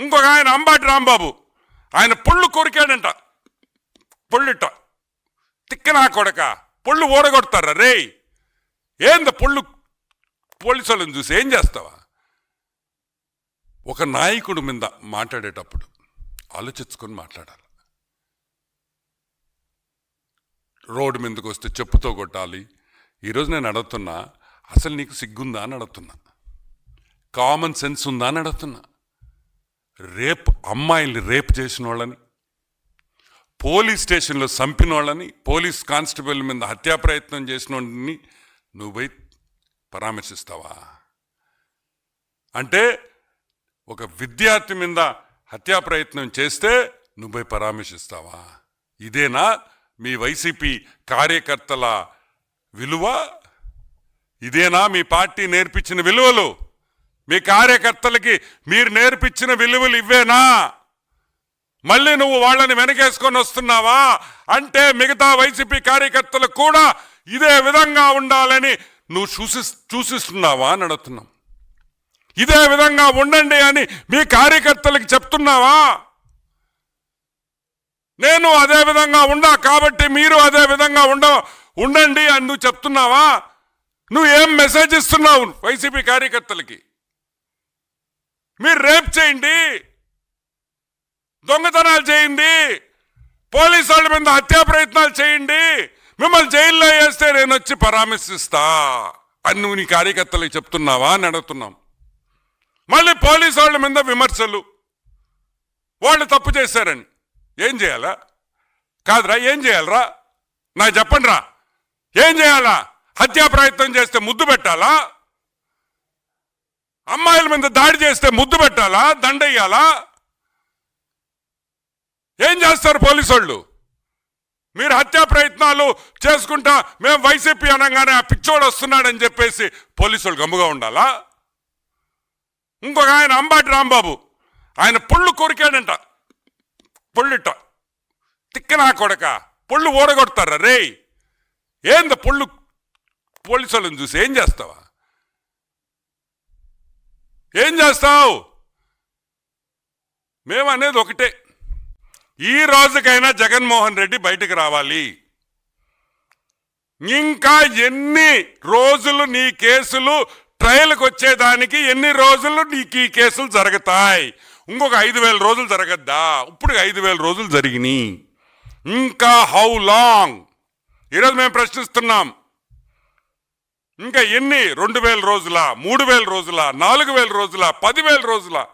ఇంకొక ఆయన అంబాటి రాంబాబు. ఆయన పొళ్ళు కొరికాడంట. పొళ్ళుట. తిక్కనా కొడక. పొళ్ళు ఓడగొడతారా రే ఏంద పొళ్ళు పోలీసులను చూసి ఏం చేస్తావా? ఒక నాయకుడు మీద మాట్లాడేటప్పుడు ఆలోచించుకొని మాట్లాడాలి. రోడ్డు మీదకి వస్తే చెప్పుతో కొట్టాలి. ఈరోజు నేను అడుగుతున్నా అసలు నీకు సిగ్గుందా అని అడుగుతున్నా. కామన్ సెన్స్ ఉందా అని అడుగుతున్నా. రేప్ అమ్మాయిల్ని రేప్ చేసిన వాళ్ళని పోలీస్ స్టేషన్లో చంపిన వాళ్ళని పోలీస్ కానిస్టేబుల్ మీద హత్యా ప్రయత్నం చేసిన వాళ్ళని నువ్వు పోయి పరామర్శిస్తావా? అంటే ఒక విద్యార్థి మీద హత్యా ప్రయత్నం చేస్తే నువ్వు పోయి పరామర్శిస్తావా? ఇదేనా మీ వైసీపీ కార్యకర్తల విలువ? ఇదేనా మీ పార్టీ నేర్పించిన విలువలు? మీ కార్యకర్తలకి మీరు నేర్పించిన విలువలు ఇవ్వేనా? మళ్ళీ నువ్వు వాళ్ళని వెనకేసుకొని వస్తున్నావా? అంటే మిగతా వైసీపీ కార్యకర్తలు కూడా ఇదే విధంగా ఉండాలని నువ్వు చూసి చూసిస్తున్నావా అని అడుగుతున్నాం. ఇదే విధంగా ఉండండి అని మీ కార్యకర్తలకి చెప్తున్నావా? నేను అదే విధంగా ఉండా కాబట్టి మీరు అదే విధంగా ఉండ ఉండండి అని నువ్వు చెప్తున్నావా? నువ్వు ఏం మెసేజ్ ఇస్తున్నావు వైసీపీ కార్యకర్తలకి? మీరు రేప్ చేయండి దొంగతనాలు చేయండి పోలీసు వాళ్ళ మీద హత్యా ప్రయత్నాలు చేయండి మిమ్మల్ని జైల్లో వేస్తే నేను వచ్చి పరామర్శిస్తా అని నువ్వు నీ కార్యకర్తలకు చెప్తున్నావా అని అడుగుతున్నాం. మళ్ళీ పోలీసు వాళ్ళ మీద విమర్శలు. వాళ్ళు తప్పు చేశారని. ఏం చేయాలా? కాదురా ఏం చేయాలరా? నాకు చెప్పండి రా ఏం చేయాలా? హత్యా ప్రయత్నం చేస్తే ముద్దు పెట్టాలా? అమ్మాయిల మీద దాడి చేస్తే ముద్దు పెట్టాలా? దండయ్యాలా? ఏం చేస్తారు పోలీసు వాళ్ళు మీరు హత్యా ప్రయత్నాలు చేసుకుంటా మేము వైసీపీ అనగానే ఆ పిచ్చోడు వస్తున్నాడని చెప్పేసి పోలీసు వాళ్ళు గమ్ముగా ఉండాలా? ఇంకొక ఆయన అంబాటి రాంబాబు. ఆయన పొళ్ళు కొరికాడంట. పొళ్ళుట తిక్కనా కొడక. పొళ్ళు ఓడగొడతారా రే ఏంద పొళ్ళు? పోలీసు వాళ్ళని చూసి ఏం చేస్తావా? ఏం చేస్తావు? మేము అనేది ఒకటే. ఈ రోజుకైనా జగన్మోహన్ రెడ్డి బయటకు రావాలి. ఇంకా ఎన్ని రోజులు నీ కేసులు ట్రయల్కి వచ్చేదానికి ఎన్ని రోజులు నీకు ఈ కేసులు జరుగుతాయి? ఇంకొక ఐదు వేల రోజులు జరగద్దా? ఇప్పుడు ఐదు వేల రోజులు జరిగినాయి. ఇంకా హౌ లాంగ్ ఈరోజు మేము ప్రశ్నిస్తున్నాం. ఇంకా ఎన్ని? రెండు వేల రోజుల మూడు వేల రోజుల నాలుగు వేల రోజుల పదివేల రోజుల?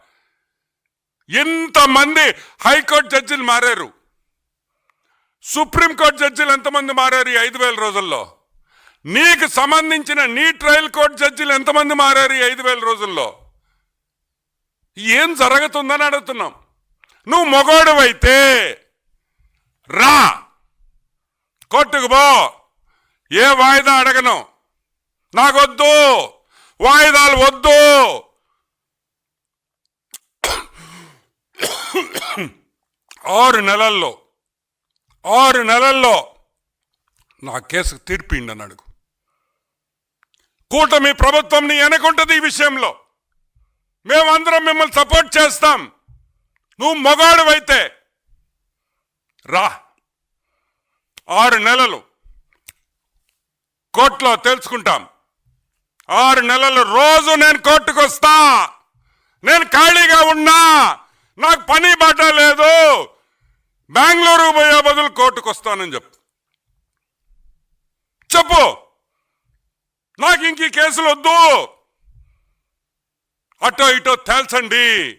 ఎంతమంది హైకోర్టు జడ్జిలు మారారు? సుప్రీంకోర్టు జడ్జిలు ఎంతమంది మారారు ఈ ఐదు వేల రోజుల్లో? నీకు సంబంధించిన నీ ట్రయల్ కోర్టు జడ్జిలు ఎంతమంది మారారు ఈ ఐదు వేల రోజుల్లో? ఏం జరుగుతుందని అడుగుతున్నాం. నువ్వు మొగోడవైతే రా. కోర్టుకు పో. ఏ వాయిదా అడగను. నాకొద్దు. వాయిదాలు వద్దు. ఆరు నెలల్లో ఆరు నెలల్లో నా కేసు తీర్పిండి అని అడుగు కూటమి ప్రభుత్వం నీ ఈ విషయంలో. మేమందరం మిమ్మల్ని సపోర్ట్ చేస్తాం. నువ్వు మగాడువైతే. రా. ఆరు నెలలు కోర్టులో తెలుసుకుంటాం ఆరు నెలలు రోజు నేను కోర్టుకు నేను ఖాళీగా ఉన్నా. నాకు పని బాట లేదు. బెంగళూరు పోయే బదులు కోర్టుకు వస్తానని చెప్పు. చెప్పు. నాకు ఇంక ఈ కేసులు వద్దు. అటో ఇటో తేల్చండి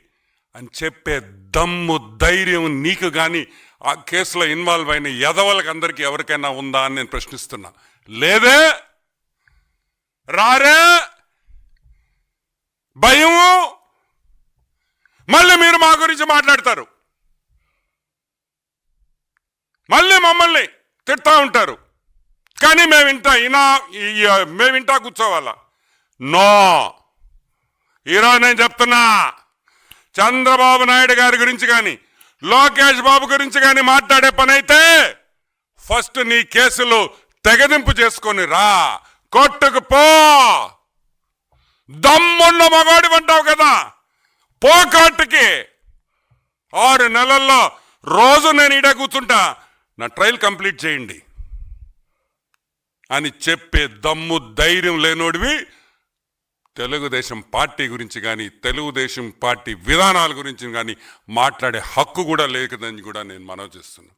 అని చెప్పే దమ్ము ధైర్యం నీకు కానీ ఆ కేసులో ఇన్వాల్వ్ అయిన ఎదవలకు అందరికీ ఎవరికైనా ఉందా అని నేను ప్రశ్నిస్తున్నా. లేదే రారే. భయము. మళ్ళీ మీరు మా గురించి మాట్లాడతారు. మళ్ళీ మమ్మల్ని తిడతా ఉంటారు. కానీ మేము ఇంటా ఇనా మేము ఇంటా కూర్చోవాలా? నో. ఈరోజు నేను చెప్తున్నా చంద్రబాబు నాయుడు గారి గురించి కానీ లోకేష్ బాబు గురించి కానీ మాట్లాడే పని అయితే ఫస్ట్ నీ కేసులు తెగదింపు చేసుకొని రా. కొట్టుకు పో. దమ్మున్న మగాడి అంటావు కదా. పో కోర్టుకి. ఆరు నెలల్లో రోజు నేను ఈడ కూర్చుంటా. నా ట్రయల్ కంప్లీట్ చేయండి. అని చెప్పే దమ్ము ధైర్యం లేనోడివి. తెలుగుదేశం పార్టీ గురించి కానీ తెలుగుదేశం పార్టీ విధానాల గురించి కానీ మాట్లాడే హక్కు కూడా లేకదని కూడా నేను మనవి చేస్తున్నాను